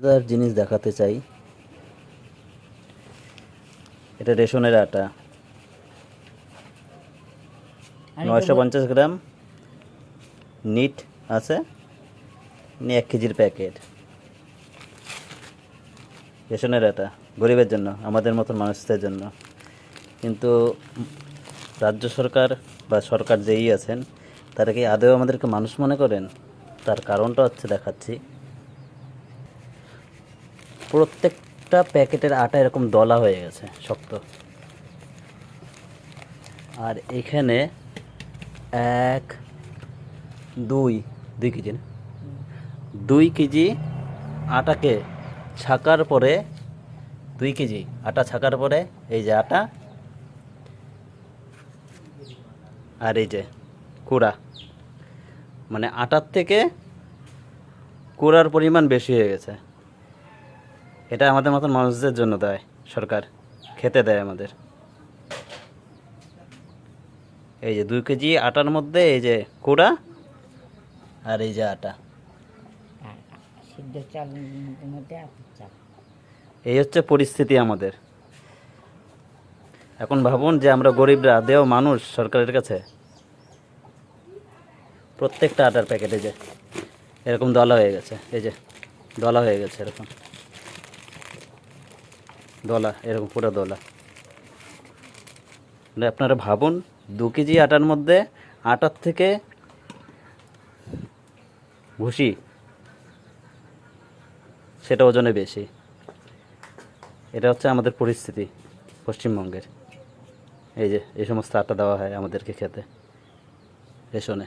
মজাদার জিনিস দেখাতে চাই। এটা রেশনের আটা। নয়শো পঞ্চাশ গ্রাম নিট আছে। নিয়ে এক কেজির প্যাকেট। রেশনের আটা গরিবের জন্য আমাদের মতন মানুষদের জন্য। কিন্তু রাজ্য সরকার বা সরকার যেই আছেন তারা কি আদৌ আমাদেরকে মানুষ মনে করেন? তার কারণটা হচ্ছে দেখাচ্ছি। প্রত্যেকটা প্যাকেটের আটা এরকম দলা হয়ে গেছে, শক্ত। আর এখানে এক, দুই দুই কেজি না? দুই কেজি আটাকে ছাকার পরে, দুই কেজি আটা ছাকার পরে, এই যে আটা, আর এই যে কুড়া। মানে আটার থেকে কুড়ার পরিমাণ বেশি হয়ে গেছে। এটা আমাদের মতন মানুষদের জন্য দেয়, সরকার। খেতে দেয় আমাদের। এই যে দুই কেজি আটার মধ্যে এই যে কুড়া আর এই যে আটা। এই হচ্ছে পরিস্থিতি আমাদের। এখন ভাবুন যে আমরা গরিবরা, দেও মানুষ সরকারের কাছে প্রত্যেকটা আটার প্যাকেটে যে এরকম দলা হয়ে গেছে, এই যে দলা হয়ে গেছে এরকম। দলা, এরকম পুরো দলা। আপনারা ভাবুন, দু কেজি আটার মধ্যে আটার থেকে ভুসি, সেটা ওজনে বেশি। এটা হচ্ছে আমাদের পরিস্থিতি পশ্চিমবঙ্গের। এই যে, এই সমস্ত আটা দেওয়া হয় আমাদেরকে খেতে, রেশনে।